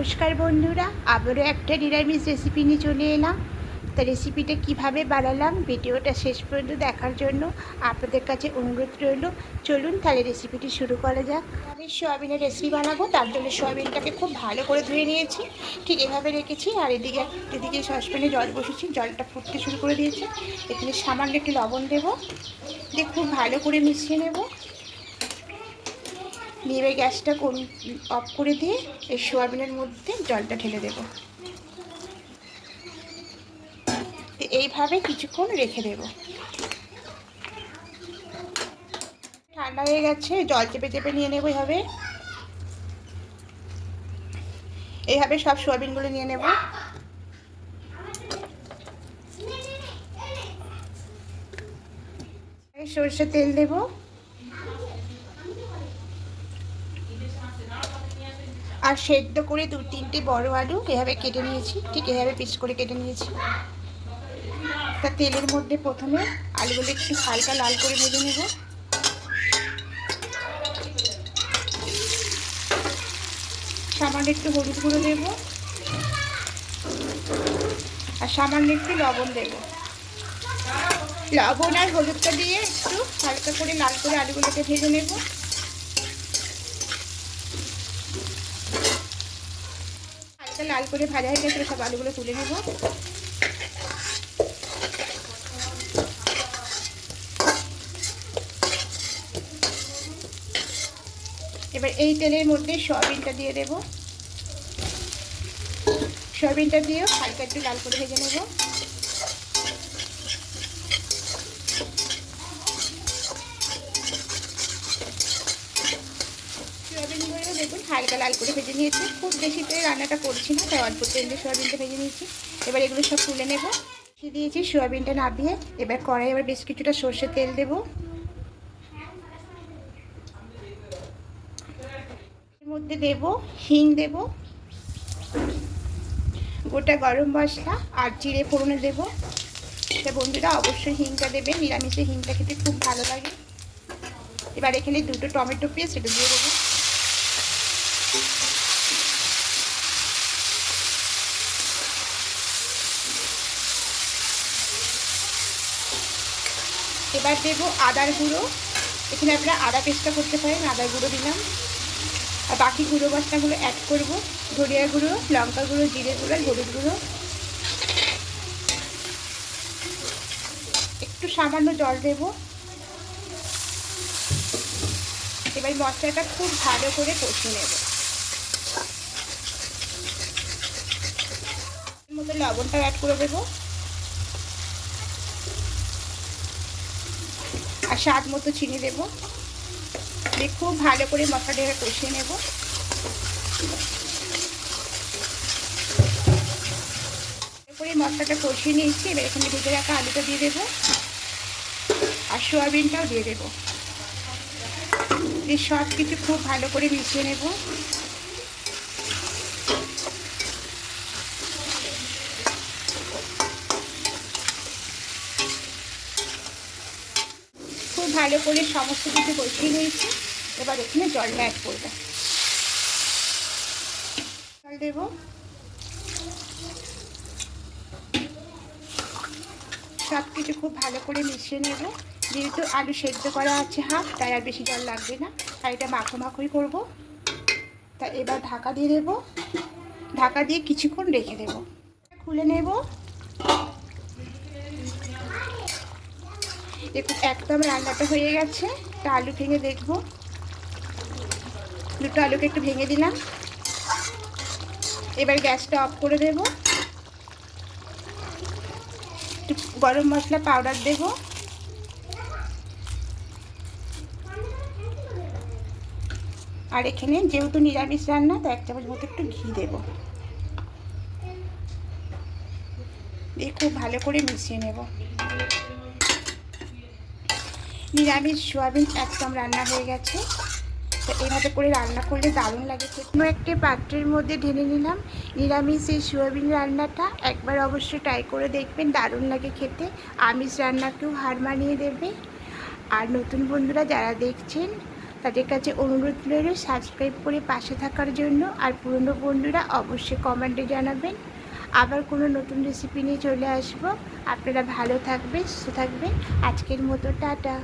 নমস্কার বন্ধুরা, আবারও একটা নিরামিষ রেসিপি নিয়ে চলে এলাম। তা রেসিপিটা কীভাবে বানালাম, ভিডিওটা শেষ পর্যন্ত দেখার জন্য আপনাদের কাছে অনুরোধ রইল। চলুন তাহলে রেসিপিটি শুরু করা যাক। আমি সোয়াবিনের রেসিপি বানাবো, তার জন্য সোয়াবিনটাকে খুব ভালো করে ধুয়ে নিয়েছি। ঠিক এভাবে রেখেছি, আর এদিকে এদিকে সসপ্যানে জল বসেছি জলটা ফুটতে শুরু করে দিয়েছি। এখানে সামান্য একটু লবণ দেবো। দিয়ে খুব ভালো করে মিশিয়ে নেব। নিয়ে এবার গ্যাসটা অফ করে দিয়ে এই সোয়াবিনের মধ্যে জলটা ঢেলে দেব। এইভাবে কিছুক্ষণ রেখে দেব। ঠান্ডা হয়ে গেছে, জল চেপে চেপে নিয়ে নেব এইভাবে এইভাবে সব সোয়াবিনগুলো নিয়ে নেব। সরষের তেল দেবো। আর সেদ্ধ করে দু তিনটে বড় আলু এভাবে কেটে নিয়েছি, ঠিক এভাবে পিস করে কেটে নিয়েছি। তা তেলের মধ্যে প্রথমে আলুগুলো একটু হালকা লাল করে ভেজে নেব। সামান্য একটু হলুদ গুঁড়ো দেব। আর সামান্য একটু লবণ দেব। লবণ আর হলুদটা দিয়ে একটু হালকা করে লাল করে আলুগুলোকে ভেজে নেব। হালকা লাল করে ভাজা হয়ে গেছে সব আলুগুলো তুলে নেব। এবার এই তেলের মধ্যে সয়াবিনটা দিয়ে দেব। সয়াবিনটা দিয়েও হালকা একটু লাল করে ভেজে নেব সয়াবিনগুলো দেখুন হালকা লাল করে ভেজে নিয়েছি। খুব বেশি তেল রান্নাটা করছি না, তাই অল্প তেল দিয়ে সয়াবিনটা ভেজে নিয়েছি। এবার এগুলো সব তুলে নেব। দিয়েছি সয়াবিনটা নাবিয়ে এবার কড়াই এবার বেশ কিছুটা সর্ষের তেল দেব। মধ্যে দেব হিং দেব, গোটা গরম মশলা আর জিরে ফোড়নে দেবো। সে বন্ধুরা অবশ্যই হিংটা দেবে নিরামিষে হিংটা খেতে খুব ভালো লাগে। এবার এখানে দুটো টমেটো পেস্ট এটা দিয়ে দেবো। এবার দেবো আদার গুঁড়ো। এখানে আপনারা আদা পেস্টটা করতে পারেন, আদার গুঁড়ো দিলাম। আর বাকি গুঁড়ো মশলাগুলো অ্যাড করব। ধরিয়া গুঁড়ো, লঙ্কা গুঁড়ো, জিরে গুঁড়ো, আর হলুদ গুঁড়ো। একটু সামান্য জল দেবো। এবার মশলাটা খুব ভালো করে কষিয়ে নেব। মধ্যে লবণটা অ্যাড করে দেবো। আর স্বাদ মতো চিনি দেবো। দিয়ে খুব ভালো করে মশলাটাকে কষিয়ে নেব। করে মশলাটা কষিয়ে নিয়েছি, এবার এখানে ভেজে রাখা আলুটা দিয়ে দেবো আর সোয়াবিনটাও দিয়ে দেবো। দিয়ে সব কিছু খুব ভালো করে মিশিয়ে নেব। ভালো করে সমস্ত কিছু কষিয়ে নিয়েছি। এবার এখানে জলটা অ্যাড করব। জল দেবো। সব কিছু খুব ভালো করে মিশিয়ে নেব। যেহেতু আলু সেদ্ধ করা আছে হাফ, তাই আর বেশি জল লাগবে না। আর এটা মাখো মাখোই করব। তা এবার ঢাকা দিয়ে দেবো। ঢাকা দিয়ে কিছুক্ষণ রেখে দেব। খুলে নেব। দেখুন, একদম রান্নাটা হয়ে গেছে। একটা আলু ভেঙে দেখব। দুটো আলুকে একটু ভেঙে দিলাম। এবার গ্যাসটা অফ করে দেবো। একটু গরম মশলা পাউডার দেব। আর এখানে যেহেতু নিরামিষ রান্না, তো এক চামচ মতো একটু ঘি দেব। দিয়ে খুব ভালো করে মিশিয়ে নেব। নিরামিষ সোয়াবিন একদম রান্না হয়ে গেছে। তো এইভাবে করে রান্না করলে দারুণ লাগে কোনো একটি পাত্রের মধ্যে ঢেলে নিলাম। নিরামিষ এই সোয়াবিন রান্নাটা একবার অবশ্যই ট্রাই করে দেখবেন, দারুণ লাগে খেতে। আমিষ রান্নাকেও হার মানিয়ে দেবে। আর নতুন বন্ধুরা যারা দেখছেন, তাদের কাছে অনুরোধ রইল সাবস্ক্রাইব করে পাশে থাকার জন্য। আর পুরনো বন্ধুরা অবশ্যই কমেন্টে জানাবেন। আবার কোনো নতুন রেসিপি নিয়ে চলে আসব। আপনারা ভালো থাকবেন, সুস্থ থাকবেন। আজকের মতো, টাটা।